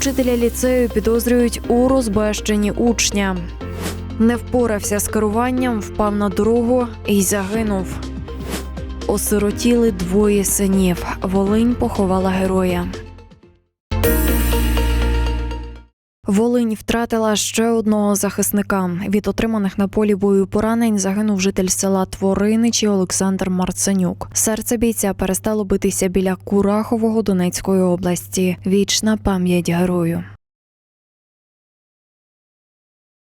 Учителя ліцею підозрюють у розбещенні учня. Не впорався з керуванням, впав на дорогу і загинув. Осиротіли двоє синів. Волинь поховала героя. Волинь втратила ще одного захисника. Від отриманих на полі бою поранень загинув житель села Твориничі Олександр Марценюк. Серце бійця перестало битися біля Курахового Донецької області. Вічна пам'ять герою.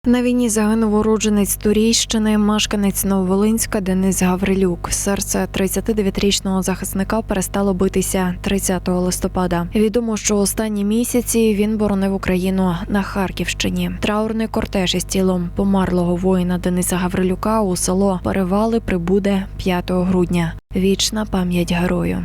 На війні загинув уродженець Турійщини, мешканець Нововолинська Денис Гаврилюк. Серце 39-річного захисника перестало битися 30 листопада. Відомо, що останні місяці він боронив Україну на Харківщині. Траурний кортеж із тілом померлого воїна Дениса Гаврилюка у село Перевали прибуде 5 грудня. Вічна пам'ять герою.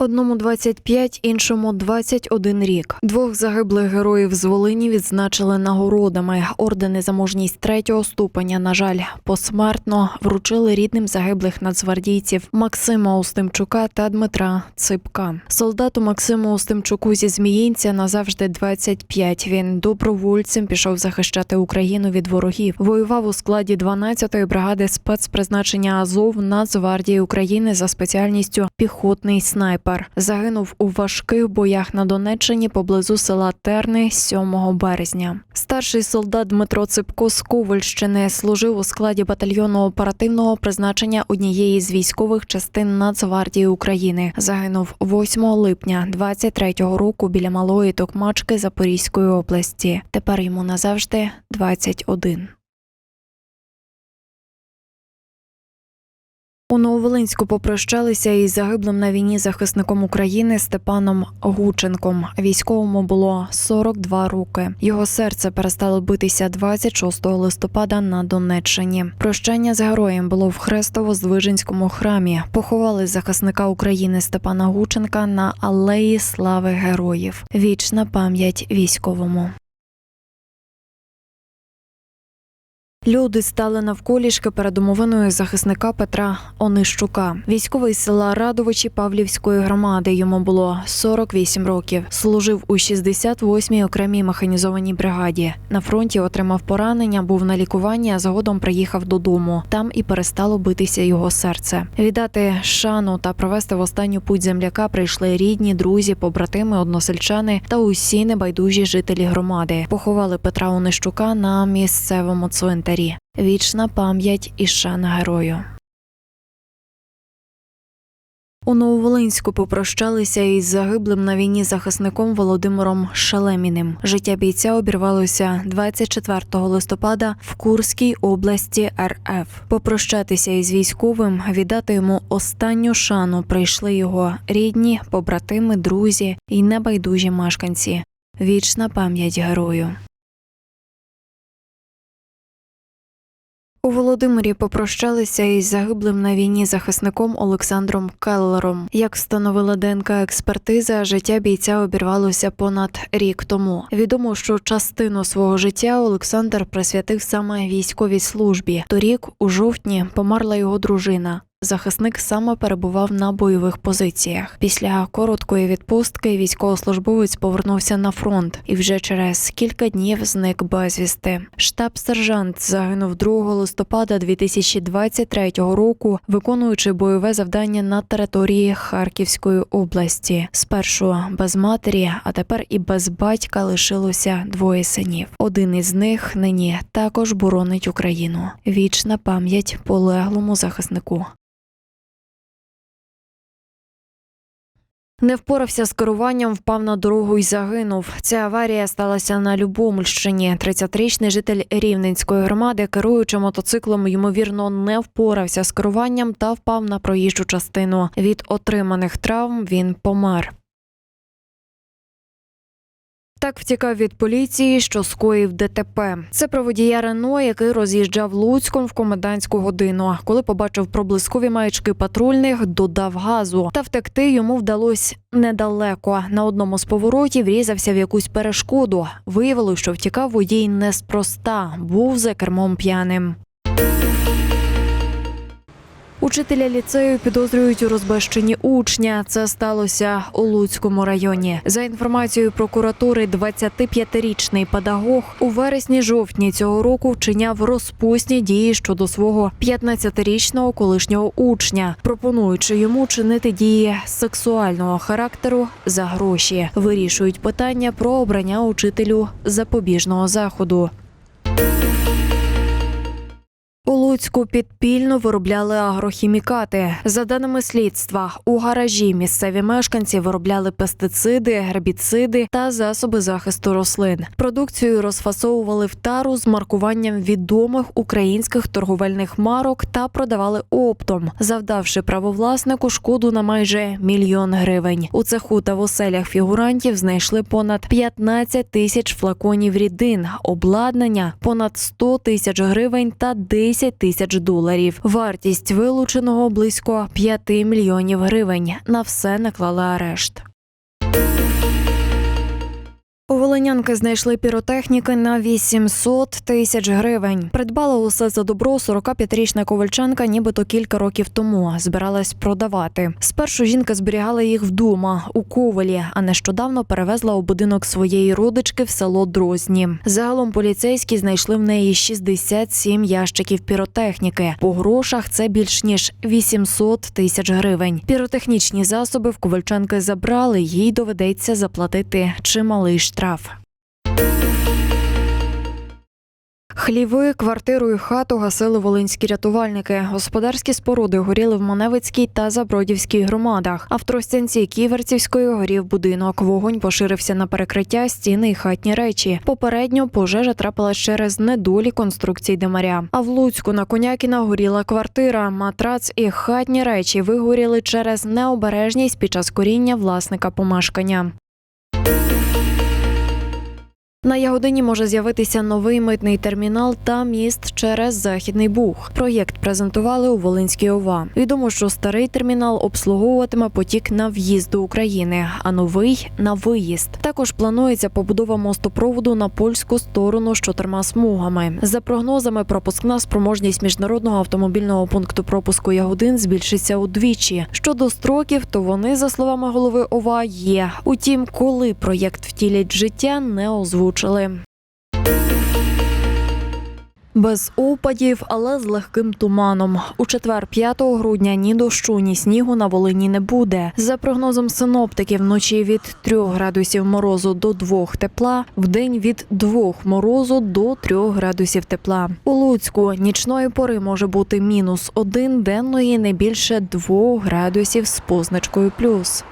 Одному 25, іншому 21 рік. Двох загиблих героїв з Волині відзначили нагородами. Ордени за мужність третього ступеня, на жаль, посмертно вручили рідним загиблих нацгвардійців Максима Устимчука та Дмитра Ципка. Солдату Максиму Устимчуку зі Зміїнця назавжди 25. Він добровольцем пішов захищати Україну від ворогів. Воював у складі 12-ї бригади спецпризначення Азов Нацгвардії України за спеціальністю піхотний снайпер. Загинув у важких боях на Донеччині поблизу села Терни 7 березня. Старший солдат Дмитро Ципко з Ковальщини служив у складі батальйону оперативного призначення однієї з військових частин Нацгвардії України. Загинув 8 липня 23-го року біля малої Токмачки Запорізької області. Тепер йому назавжди 21. У Нововолинську попрощалися із загиблим на війні захисником України Степаном Гученком. Військовому було 42 роки. Його серце перестало битися 26 листопада на Донеччині. Прощання з героєм було в Хрестово-Здвиженському храмі. Поховали захисника України Степана Гученка на алеї слави героїв. Вічна пам'ять військовому. Люди стали навколішки перед домовиною захисника Петра Онищука. Військовий села Радовичі Павлівської громади. Йому було 48 років. Служив у 68-й окремій механізованій бригаді. На фронті отримав поранення, був на лікуванні, а згодом приїхав додому. Там і перестало битися його серце. Віддати шану та провести в останню путь земляка прийшли рідні, друзі, побратими, односельчани та усі небайдужі жителі громади. Поховали Петра Онищука на місцевому цвинтарі. Вічна пам'ять і шана герою. У Нововолинську попрощалися із загиблим на війні захисником Володимиром Шалеміним. Життя бійця обірвалося 24 листопада в Курській області РФ. Попрощатися із військовим, віддати йому останню шану прийшли його рідні, побратими, друзі і небайдужі мешканці. Вічна пам'ять герою. У Володимирі попрощалися із загиблим на війні захисником Олександром Келлером. Як встановила ДНК експертиза, життя бійця обірвалося понад рік тому. Відомо, що частину свого життя Олександр присвятив саме військовій службі. Торік, у жовтні, померла його дружина. Захисник саме перебував на бойових позиціях. Після короткої відпустки військовослужбовець повернувся на фронт і вже через кілька днів зник безвісти. Штаб-сержант загинув 2 листопада 2023 року, виконуючи бойове завдання на території Харківської області. Спершу без матері, а тепер і без батька лишилося двоє синів. Один із них нині також боронить Україну. Вічна пам'ять полеглому захиснику. Не впорався з керуванням, впав на дорогу і загинув. Ця аварія сталася на Любомльщині. 30-річний житель Рівненської громади, керуючи мотоциклом, ймовірно, не впорався з керуванням та впав на проїжджу частину. Від отриманих травм він помер. Так втікав від поліції, що скоїв ДТП. Це про водія Рено, який роз'їжджав Луцьком в комендантську годину. Коли побачив проблискові маячки патрульних, додав газу. Та втекти йому вдалося недалеко. На одному з поворотів різався в якусь перешкоду. Виявилося, що втікав водій неспроста, був за кермом п'яним. Учителя ліцею підозрюють у розбещенні учня. Це сталося у Луцькому районі. За інформацією прокуратури, 25-річний педагог у вересні-жовтні цього року вчиняв розпусні дії щодо свого 15-річного колишнього учня, пропонуючи йому чинити дії сексуального характеру за гроші. Вирішують питання про обрання учителю запобіжного заходу. Луцьку підпільно виробляли агрохімікати. За даними слідства, у гаражі місцеві мешканці виробляли пестициди, гербіциди та засоби захисту рослин. Продукцію розфасовували в тару з маркуванням відомих українських торговельних марок та продавали оптом, завдавши правовласнику шкоду на майже мільйон гривень. У цеху та в оселях фігурантів знайшли понад 15 тисяч флаконів рідин, обладнання, понад 100 тисяч гривень та 10 тисяч доларів. Вартість вилученого близько 5 мільйонів гривень. На все наклали арешт. У Волинянки знайшли піротехніки на 800 тисяч гривень. Придбала усе за добро 45-річна ковальчанка, нібито кілька років тому збиралась продавати. Спершу жінка зберігала їх вдома у ковалі, а нещодавно перевезла у будинок своєї родички в село Дрозні. Загалом поліцейські знайшли в неї 67 ящиків піротехніки. По грошах це більш ніж 800 тисяч гривень. Піротехнічні засоби в ковальчанки забрали. Їй доведеться заплатити чималий. Хліви, квартиру і хату гасили волинські рятувальники. Господарські споруди горіли в Маневицькій та Забродівській громадах. А в Тростянці Ківерцівської горів будинок. Вогонь поширився на перекриття, стіни і хатні речі. Попередньо пожежа трапилась через недолі конструкцій димаря. А в Луцьку на Конякіна горіла квартира. Матрац і хатні речі вигоріли через необережність під час коріння власника помешкання. На Ягодині може з'явитися новий митний термінал та міст через Західний Буг. Проєкт презентували у Волинській ОВА. Відомо, що старий термінал обслуговуватиме потік на в'їзд до України, а новий на виїзд. Також планується побудова мостопроводу на польську сторону з чотирма смугами. За прогнозами, пропускна спроможність міжнародного автомобільного пункту пропуску Ягодин збільшиться удвічі. Щодо строків, то вони, за словами голови ОВА, є. Утім, коли проєкт втілять життя, не озвучили. Без опадів, але з легким туманом. У четвер, 5 грудня, ні дощу, ні снігу на Волині не буде. За прогнозом синоптиків, вночі від 3 градусів морозу до 2 тепла, вдень від 2 морозу до 3 градусів тепла. У Луцьку нічної пори може бути мінус 1, денної не більше 2 градусів з позначкою плюс.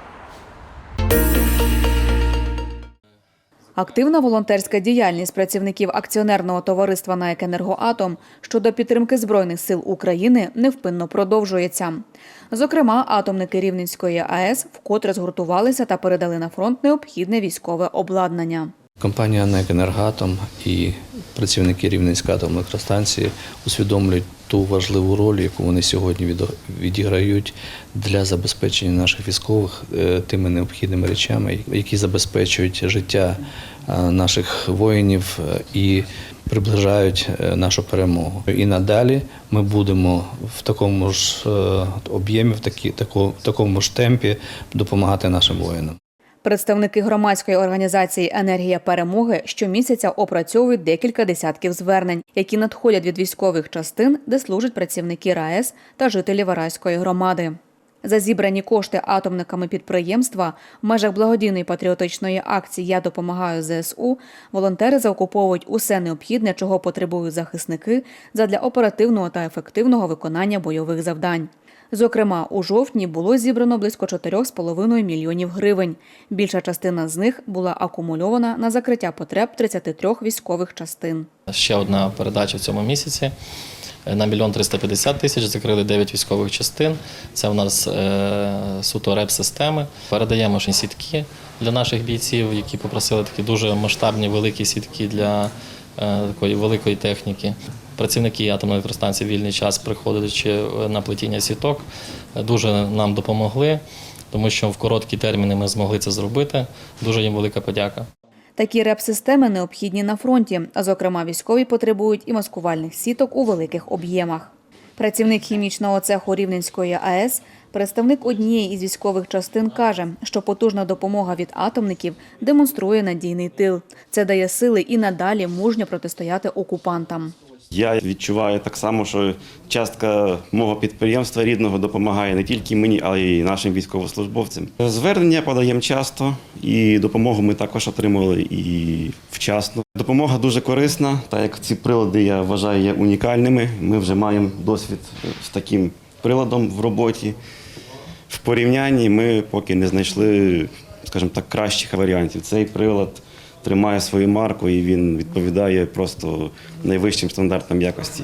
Активна волонтерська діяльність працівників акціонерного товариства «НАЕК «Енергоатом» щодо підтримки збройних сил України невпинно продовжується. Зокрема, атомники Рівненської АЕС вкотре згуртувалися та передали на фронт необхідне військове обладнання. Компанія «НЕК Енергоатом» і працівники Рівненської атомної електростанції усвідомлюють ту важливу роль, яку вони сьогодні відіграють для забезпечення наших військових е, тими необхідними речами, які забезпечують життя е, наших воїнів е, і приближають нашу перемогу. І надалі ми будемо в такому ж об'ємі, в такому ж темпі допомагати нашим воїнам. Представники громадської організації Енергія перемоги щомісяця опрацьовують декілька десятків звернень, які надходять від військових частин, де служать працівники РаЕС та жителі Вараської громади. За зібрані кошти атомниками підприємства в межах благодійної патріотичної акції Я допомагаю ЗСУ волонтери заокуповують усе необхідне, чого потребують захисники задля оперативного та ефективного виконання бойових завдань. Зокрема, у жовтні було зібрано близько 4,5 мільйонів гривень. Більша частина з них була акумульована на закриття потреб 33 військових частин. Ще одна передача в цьому місяці. Е, На мільйон 350 тисяч закрили 9 військових частин. Це у нас е, суто реп-системи. Передаємо ж сітки для наших бійців, які попросили такі дуже масштабні великі сітки для такої великої техніки. Працівники атомної електростанції вільний час, приходячи на плетіння сіток, е, дуже нам допомогли, тому що в короткі терміни ми змогли це зробити. Дуже їм велика подяка. Такі реп-системи необхідні на фронті, а зокрема, військові потребують і маскувальних сіток у великих об'ємах. Працівник хімічного цеху Рівненської АЕС, представник однієї із військових частин, каже, що потужна допомога від атомників демонструє надійний тил. Це дає сили і надалі мужньо протистояти окупантам. Я відчуваю так само, що частка мого підприємства рідного допомагає не тільки мені, але й нашим військовослужбовцям. Звернення подаємо часто, і допомогу ми також отримали і вчасно. Допомога дуже корисна, так як ці прилади я вважаю є унікальними. Ми вже маємо досвід з таким приладом в роботі. В порівнянні ми поки не знайшли, скажімо так, кращих варіантів. Цей прилад тримає свою марку і він відповідає просто найвищим стандартам якості.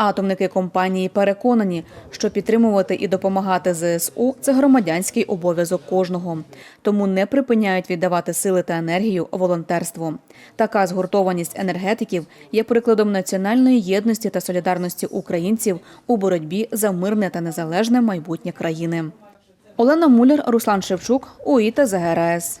Атомники компанії переконані, що підтримувати і допомагати ЗСУ – це громадянський обов'язок кожного. Тому не припиняють віддавати сили та енергію волонтерству. Така згуртованість енергетиків є прикладом національної єдності та солідарності українців у боротьбі за мирне та незалежне майбутнє країни. Олена Муляр, Руслан Шевчук, УІТА ЗГРС.